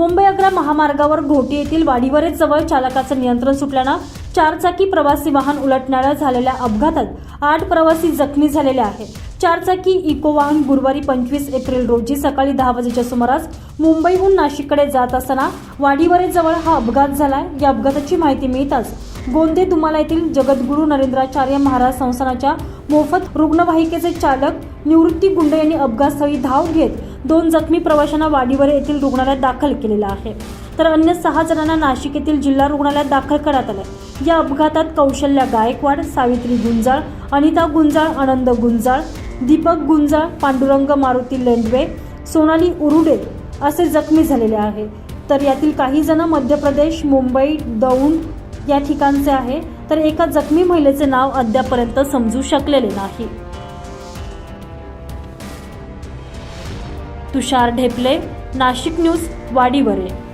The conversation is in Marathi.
मुंबई अकरा महामार्गावर घोटी येथील वाडीवरेच जवळ चालकाचं नियंत्रण सुटल्यानं चारचाकी प्रवासी वाहन उलटणाऱ्या झालेल्या अपघातात आठ प्रवासी जखमी झालेले आहेत. चारचाकी इको वाहन गुरुवारी पंचवीस एप्रिल रोजी सकाळी दहा वाजेच्या सुमारास मुंबईहून नाशिककडे जात असताना वाडीवरे जवळ हा अपघात झाला या अपघाताची माहिती मिळताच गोंदे दुमाला येथील जगद्गुरू नरेंद्राचार्य महाराज संस्थानाच्या मोफत रुग्णवाहिकेचे चालक निवृत्ती गुंड यांनी अपघातस्थळी धाव घेत दोन जखमी प्रवाशांना वाडीवर येथील रुग्णालयात दाखल केलेला आहे. तर अन्य सहा जणांना नाशिक येथील जिल्हा रुग्णालयात दाखल करण्यात आलं या अपघातात कौशल्या गायकवाड सावित्री गुंजाळ अनिता गुंजाळ आनंद गुंजाळ दीपक गुंजाळ पांडुरंग मारुती लेंडवे सोनाली उरुडे असे जखमी झालेले आहे. तर यातील काही जण मध्य प्रदेश मुंबई दौंड या ठिकाणचे आहे. तर एका जखमी महिलेचे नाव अद्यापर्यंत समजू शकलेले नाही. तुषार ढेपले नाशिक न्यूज वाडीवरे.